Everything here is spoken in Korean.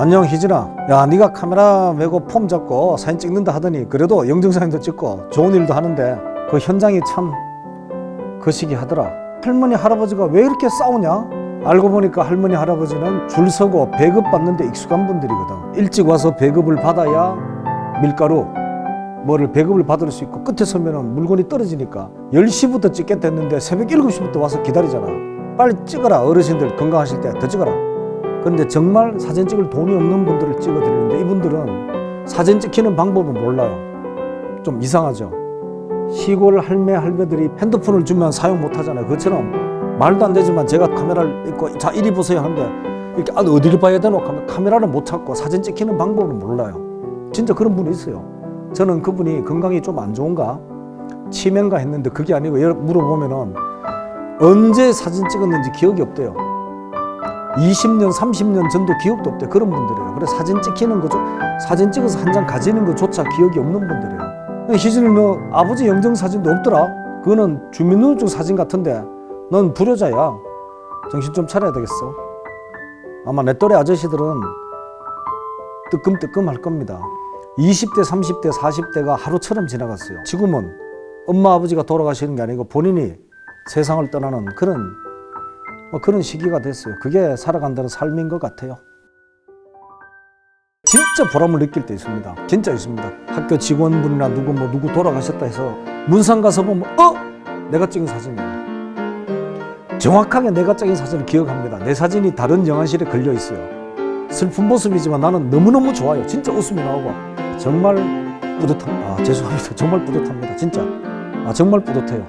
안녕 희진아. 야 네가 카메라 메고 폼 잡고 사진 찍는다 하더니 그래도 영정사진도 찍고 좋은 일도 하는데 그 현장이 참 거시기 하더라. 할머니 할아버지가 왜 이렇게 싸우냐? 알고 보니까 할머니 할아버지는 줄 서고 배급 받는데 익숙한 분들이거든. 일찍 와서 배급을 받아야 밀가루 뭐를 배급을 받을 수 있고 끝에 서면은 물건이 떨어지니까 10시부터 찍겠다 했는데 새벽 7시부터 와서 기다리잖아. 빨리 찍어라 어르신들 건강하실 때 더 찍어라 근데 정말 사진 찍을 돈이 없는 분들을 찍어 드리는데 이분들은 사진 찍히는 방법을 몰라요. 좀 이상하죠. 시골 할매 할배들이 핸드폰을 주면 사용 못 하잖아요. 그처럼 말도 안 되지만 제가 카메라를 입고 자 이리 보세요 하는데 이렇게 아, 어디를 봐야 되노 하면 카메라를 못 찾고 사진 찍히는 방법을 몰라요. 진짜 그런 분이 있어요. 저는 그분이 건강이 좀 안 좋은가 치매인가 했는데 그게 아니고 물어보면은 언제 사진 찍었는지 기억이 없대요. 20년, 30년 전도 기억도 없대 그런 분들이에요. 그래 사진 찍히는 거죠. 사진 찍어서 한 장 가지는 것조차 기억이 없는 분들이에요. 희진이 너 아버지 영정 사진도 없더라. 그거는 주민등록증 사진 같은데 넌 불효자야. 정신 좀 차려야 되겠어. 아마 내 또래 아저씨들은 뜨끔뜨끔 할 겁니다. 20대, 30대, 40대가 하루처럼 지나갔어요. 지금은 엄마 아버지가 돌아가시는 게 아니고 본인이 세상을 떠나는 그런 뭐 그런 시기가 됐어요. 그게 살아간다는 삶인 것 같아요. 진짜 보람을 느낄 때 있습니다. 진짜 있습니다. 학교 직원분이나 누구 뭐 누구 돌아가셨다 해서 문상 가서 보면 어 내가 찍은 사진이에요. 정확하게 내가 찍은 사진을 기억합니다. 내 사진이 다른 영화실에 걸려 있어요. 슬픈 모습이지만 나는 너무너무 좋아요. 진짜 웃음이 나오고 정말 뿌듯합니다. 아, 죄송합니다. 정말 뿌듯합니다. 진짜 아, 정말 뿌듯해요.